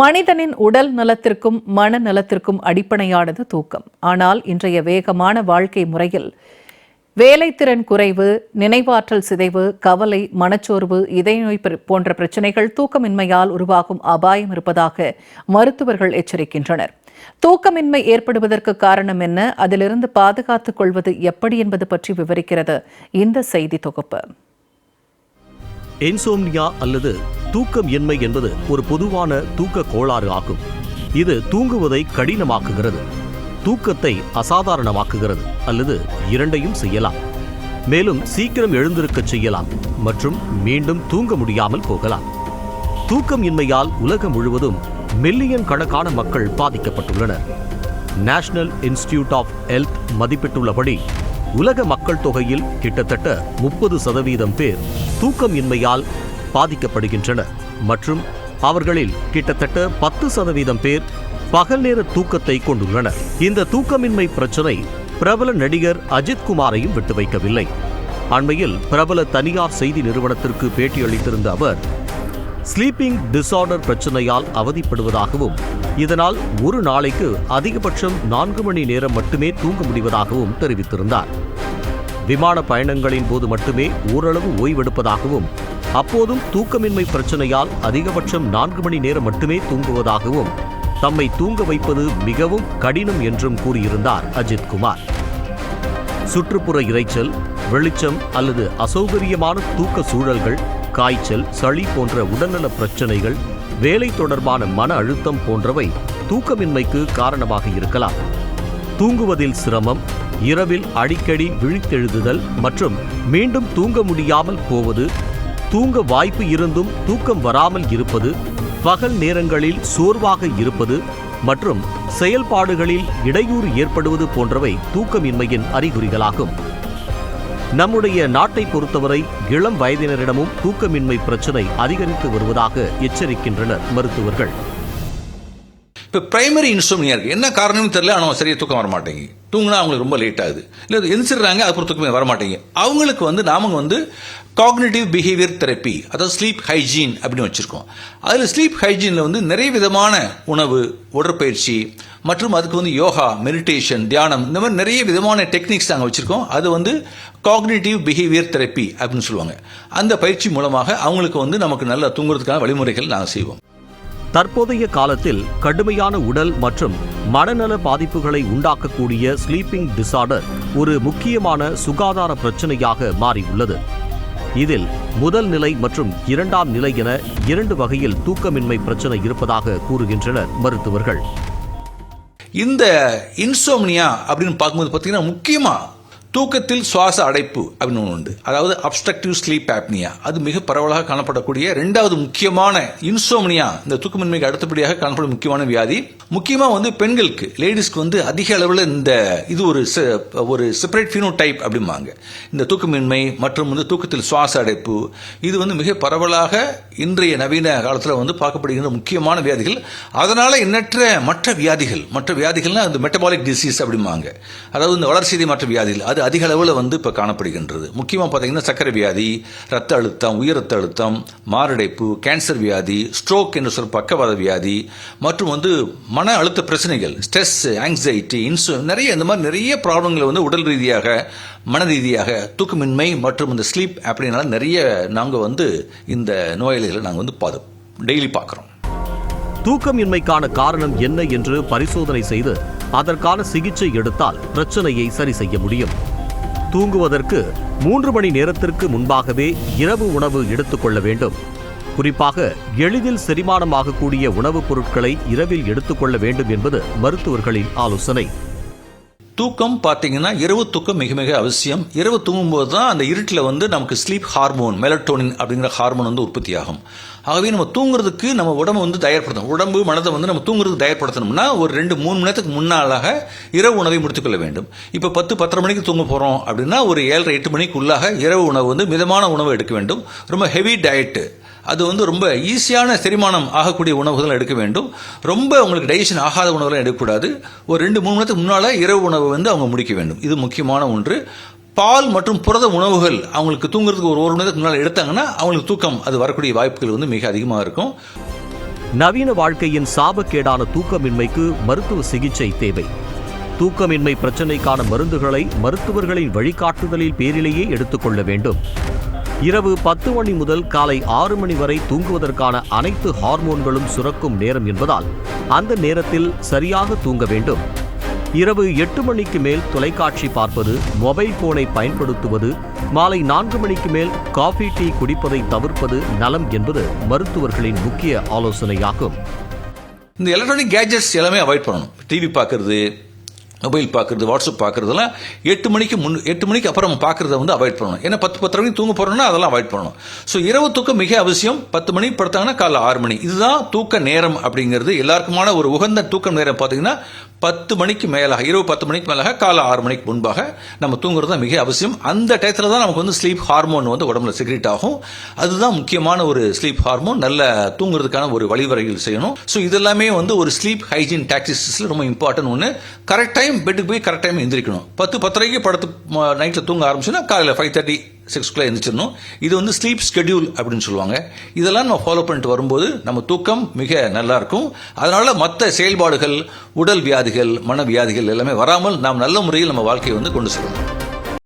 மனிதனின் உடல் நலத்திற்கும் மன நலத்திற்கும் அடிப்படையானது தூக்கம். ஆனால் இன்றைய வேகமான வாழ்க்கை முறையில் வேலைத்திறன் குறைவு நினைவாற்றல் சிதைவு கவலை மனச்சோர்வு இதய நோய் போன்ற பிரச்சனைகள் தூக்கமின்மையால் உருவாகும் அபாயம் இருப்பதாக மருத்துவர்கள் எச்சரிக்கின்றனர். தூக்கமின்மை ஏற்படுவதற்கு காரணம் என்ன? அதிலிருந்து பாதுகாத்துக் கொள்வது எப்படி என்பது பற்றி விவரிக்கிறது இந்த செய்தி தொகுப்பு. என்சோம்னியா அல்லது தூக்கம் இன்மை என்பது ஒரு பொதுவான தூக்க கோளாறு ஆகும். இது தூங்குவதை கடினமாக்குகிறது. தூக்கத்தை அசாதாரணமாக்குகிறது அல்லது இரண்டையும் செய்யலாம். மேலும் சீக்கிரம் எழுந்திருக்கச் செய்யலாம் மற்றும் மீண்டும் தூங்க முடியாமல் போகலாம். தூக்கம் இன்மையால் உலகம் முழுவதும் மில்லியன் கணக்கான மக்கள் பாதிக்கப்பட்டுள்ளனர். நேஷனல் இன்ஸ்டிடியூட் ஆஃப் ஹெல்த் மதிப்பிட்டுள்ளபடி உலக மக்கள் தொகையில் கிட்டத்தட்ட முப்பது சதவீதம் பேர் தூக்கம் இன்மையால் பாதிக்கப்படுகின்றனர் மற்றும் அவர்களில் கிட்டத்தட்ட பத்து சதவீதம் பேர் பகல் நேர தூக்கத்தை கொண்டுள்ளனர். இந்த தூக்கமின்மை பிரச்சனை பிரபல நடிகர் அஜித் குமாரையும் விட்டு வைக்கவில்லை. அண்மையில் பிரபல தனியார் செய்தி நிறுவனத்திற்கு பேட்டியளித்திருந்த அவர் ஸ்லீப்பிங் டிஸார்டர் பிரச்சனையால் அவதிப்படுவதாகவும் இதனால் ஒரு நாளைக்கு அதிகபட்சம் நான்கு மணி நேரம் மட்டுமே தூங்க முடிவதாகவும் தெரிவித்திருந்தார். விமான பயணங்களின் போது மட்டுமே ஓரளவு ஓய்வெடுப்பதாகவும் அப்போதும் தூக்கமின்மை பிரச்சனையால் அதிகபட்சம் நான்கு மணி நேரம் மட்டுமே தூங்குவதாகவும் தம்மை தூங்க வைப்பது மிகவும் கடினம் என்றும் கூறியிருந்தார் அஜித் குமார். சுற்றுப்புற இரைச்சல் வெளிச்சம் அல்லது அசௌகரியமான தூக்க சூழல்கள் காய்ச்சல் சளி போன்ற உடல்நல பிரச்சனைகள் வேலை தொடர்பான மன அழுத்தம் போன்றவை தூக்கமின்மைக்கு காரணமாக இருக்கலாம். தூங்குவதில் சிரமம் இரவில் அடிக்கடி விழித்தெழுதுதல் மற்றும் மீண்டும் தூங்க முடியாமல் போவது தூங்க வாய்ப்பு இருந்தும் தூக்கம் வராமல் இருப்பது பகல் நேரங்களில் சோர்வாக இருப்பது மற்றும் செயல்பாடுகளில் இடையூறு ஏற்படுவது போன்றவை தூக்கமின்மையின் அறிகுறிகளாகும். நம்முடைய நாட்டை பொறுத்தவரை இளம் வயதினரிடமும் தூக்கமின்மை பிரச்சனை அதிகரித்து வருவதாக எச்சரிக்கின்றனர் மருத்துவர்கள். இப்போ பிரைமரி இன்சோம்னியா இருக்குது என்ன காரணம்னு தெரியல ஆனால் சரியாக தூக்கம் வர மாட்டேங்குது. தூங்கினா அவங்களுக்கு ரொம்ப லேட் ஆகுது. இல்லை எந்திரிச்சிடுறாங்க அப்புறம் தூக்கமே வர மாட்டேங்குது. அவங்களுக்கு வந்து நாம வந்து காக்னிட்டிவ் பிஹேவியர் தெரப்பி அதாவது ஸ்லீப் ஹைஜீன் அப்படின்னு வச்சுருக்கோம். அதில் ஸ்லீப் ஹைஜீனில் வந்து நிறைய விதமான உணவு உடற்பயிற்சி மற்றும் அதுக்கு வந்து யோகா மெடிடேஷன் தியானம் இந்த மாதிரி நிறைய விதமான டெக்னிக்ஸ் நாங்கள் வச்சுருக்கோம். அது வந்து காக்னிட்டிவ் பிஹேவியர் தெரப்பி அப்படின்னு சொல்லுவாங்க. அந்த பயிற்சி மூலமாக அவங்களுக்கு வந்து நமக்கு நல்லா தூங்குறதுக்கான வழிமுறைகள் நாங்கள் செய்வோம். தற்போதைய காலத்தில் கடுமையான உடல் மற்றும் மனநல பாதிப்புகளை உண்டாக்கக்கூடிய ஸ்லீப்பிங் டிசார்டர் ஒரு முக்கியமான சுகாதார பிரச்சனையாக மாறியுள்ளது. இதில் முதல் நிலை மற்றும் இரண்டாம் நிலை என இரண்டு வகையில் தூக்கமின்மை பிரச்சனை இருப்பதாக கூறுகின்றனர் மருத்துவர்கள். இந்த இன்சோம்னியா அப்படின்னு பார்க்கும்போது பார்த்தீங்கன்னா முக்கியமாக தூக்கத்தில் சுவாச அடைப்பு அப்படின்னு ஒன்று உண்டு. அதாவது அப்ஸ்ட்ரக்டிவ் ஸ்லீப் ஆப்னியா அது மிக பரவலாக காணப்படக்கூடிய ரெண்டாவது முக்கியமான இன்சோம்னியா இந்த தூக்கமின்மைக்கு அடுத்தபடியாக காணப்படும் முக்கியமான வியாதி. முக்கியமாக வந்து பெண்களுக்கு லேடிஸ்க்கு வந்து அதிக அளவில் இந்த இது ஒரு ஒரு செப்பரேட் ஃபினோடைப் அப்படிம்பாங்க. இந்த தூக்கமின்மை மற்றும் வந்து தூக்கத்தில் சுவாச அடைப்பு இது வந்து மிக பரவலாக இன்றைய நவீன காலத்தில் வந்து பார்க்கப்படுகின்ற முக்கியமான வியாதிகள். அதனால் எண்ணற்ற மற்ற வியாதிகள் மற்ற வியாதிகள்னால் அந்த மெட்டபாலிக் டிசீஸ் அப்படிம்பாங்க. அதாவது இந்த வளர்சிதை மற்ற வியாதிகள். அது அதிக அளவில் வந்து இப்போ காணப்படுகின்றது. முக்கியமாக பார்த்தீங்கன்னா சர்க்கரை வியாதி ரத்த அழுத்தம் உயர் ரத்த அழுத்தம் மாரடைப்பு கேன்சர் வியாதி ஸ்ட்ரோக் என்று சொல்ற பக்கவாத வியாதி மற்றும் வந்து மன அழுத்த பிரச்சனைகள் ஸ்ட்ரெஸ் ஆங்ஸைட்டி இன்சு நிறைய இந்த மாதிரி நிறைய ப்ராப்ளங்களை வந்து உடல் ரீதியாக மன ரீதியாக தூக்கமின்மை மற்றும் இந்த ஸ்லீப் அப்படின்னால நிறைய நாங்கள் வந்து இந்த நோயாளிகளை நாங்கள் வந்து பாது டெய்லி பார்க்குறோம் தூக்கமின்மைக்கான காரணம் என்ன என்று பரிசோதனை செய்து அதற்கான சிகிச்சை எடுத்தால் பிரச்சனையை சரி செய்ய முடியும். தூங்குவதற்கு மூன்று மணி நேரத்திற்கு முன்பாகவே இரவு உணவு எடுத்துக்கொள்ள வேண்டும். குறிப்பாக எளிதில் செரிமானமாகக்கூடிய உணவுப் பொருட்களை இரவில் எடுத்துக்கொள்ள வேண்டும் என்பது மருத்துவர்களின் ஆலோசனை. தூக்கம் பார்த்தீங்கன்னா இரவு தூக்கம் மிக மிக அவசியம். இரவு தூங்கும்போது தான் அந்த இருட்டில் வந்து நமக்கு ஸ்லீப் ஹார்மோன் மெலட்டோனின் அப்படிங்கிற ஹார்மோன் வந்து உற்பத்தி ஆகும் ஆகவே நம்ம தூங்குறதுக்கு நம்ம உடம்பு வந்து தயார்படுத்தணும். உடம்பு மனதை வந்து நம்ம தூங்குறதுக்கு தயார்படுத்தணும்னா ஒரு ரெண்டு மூணு மணி நேரத்துக்கு முன்னாளாக இரவு உணவை முடித்துக்கொள்ள வேண்டும். இப்போ பத்து பத்தரை மணிக்கு தூங்க போகிறோம் அப்படின்னா ஒரு ஏழரை எட்டு மணிக்கு உள்ளாக இரவு உணவு வந்து மிதமான உணவு எடுக்க வேண்டும். ரொம்ப ஹெவி டயட்டு அது வந்து ரொம்ப ஈஸியான செரிமானம் ஆகக்கூடிய உணவுகள் எடுக்க வேண்டும். ரொம்ப உங்களுக்கு டைஜஷன் ஆகாத உணவுகளை எடுக்கக்கூடாது. ஒரு ரெண்டு மூணு நேரத்துக்கு முன்னால் இரவு உணவை வந்து அவங்க முடிக்க வேண்டும். இது முக்கியமான ஒன்று. பால் மற்றும் புரத உணவுகள் அவங்களுக்கு தூங்குறதுக்கு ஒரு ஒரு மணி நேரத்துக்கு முன்னால் எடுத்தாங்கன்னா அவங்களுக்கு தூக்கம் அது வரக்கூடிய வாய்ப்புகள் வந்து மிக அதிகமாக இருக்கும். நவீன வாழ்க்கையின் சாபக்கேடான தூக்கமின்மைக்கு மருத்துவ சிகிச்சை தேவை. தூக்கமின்மை பிரச்சனைக்கான மருந்துகளை மருத்துவர்களின் வழிகாட்டுதலில் பேரிலேயே எடுத்துக்கொள்ள வேண்டும். இரவு பத்து மணி முதல் காலை ஆறு மணி வரை தூங்குவதற்கான அனைத்து ஹார்மோன்களும் சுரக்கும் நேரம் என்பதால் அந்த நேரத்தில் சரியாக தூங்க வேண்டும். இரவு எட்டு மணிக்கு மேல் தொலைக்காட்சி பார்ப்பது மொபைல் போனை பயன்படுத்துவது மாலை நான்கு மணிக்கு மேல் காஃபி டீ குடிப்பதை தவிர்ப்பது நலம் என்பது மருத்துவர்களின் முக்கிய ஆலோசனையாகும். இந்த எலக்ட்ரானிக் கேஜெட்ஸ் எல்லாமே அவாய்ட் பண்ணணும். டிவி பார்க்கறது மொபைல் பார்க்கறது வாட்ஸ்அப் பார்க்குறதெல்லாம் எட்டு மணிக்கு முன் எட்டு மணிக்கு அப்புறம் பார்க்குறத வந்து அவாய்ட் பண்ணணும். ஏன்னா பத்து பத்து மணிக்கு தூங்க போறோம்னா அதெல்லாம் அவாய்ட் பண்ணணும். ஸோ இரவு தூக்கம் மிக அவசியம். பத்து மணி படுத்தாங்கன்னா காலைல ஆறு மணி. இதுதான் தூக்க நேரம் அப்படிங்கிறது. எல்லாருக்குமான ஒரு உகந்த தூக்கம் நேரம் பார்த்தீங்கன்னா பத்து மணிக்கு மேலாக இரவு பத்து மணிக்கு மேலாக காலை ஆறு மணிக்கு முன்பாக நம்ம தூங்குறது தான் மிக அவசியம். அந்த டயத்தில் தான் நமக்கு வந்து ஸ்லீப் ஹார்மோன் வந்து உடம்புல செக்ரேட் ஆகும். அதுதான் முக்கியமான ஒரு ஸ்லீப் ஹார்மோன் நல்ல தூங்குறதுக்கான ஒரு வழிவரைகள் செய்யணும். ஸோ இதெல்லாமே வந்து ஒரு ஸ்லீப் ஹைஜீன் டாக்டிஸில் ரொம்ப இம்பார்ட்டன்ட் ஒன்று கரெக்ட் டைம் பெட்டுக்கு போய் கரெக்ட் டைம் எந்திரிக்கணும். பத்து பத்தரைக்கு படுத்து நைட்டில் தூங்க ஆரம்பிச்சுன்னா காலையில் ஃபைவ் தேர்ட்டி சிக்ஸ்க்குள்ளே எழுந்திரிச்சிடணும் இது வந்து ஸ்லீப் ஸ்கெடியூல் அப்படின்னு சொல்லுவாங்க. இதெல்லாம் நம்ம ஃபாலோ பண்ணிட்டு வரும்போது நம்ம தூக்கம் மிக நல்லா இருக்கும். அதனால் மற்ற செயல்பாடுகள் உடல் வியாதிகள் மன வியாதிகள் எல்லாமே வராமல் நாம் நல்ல முறையில் நம்ம வாழ்க்கையை வந்து கொண்டு செல்லணும்.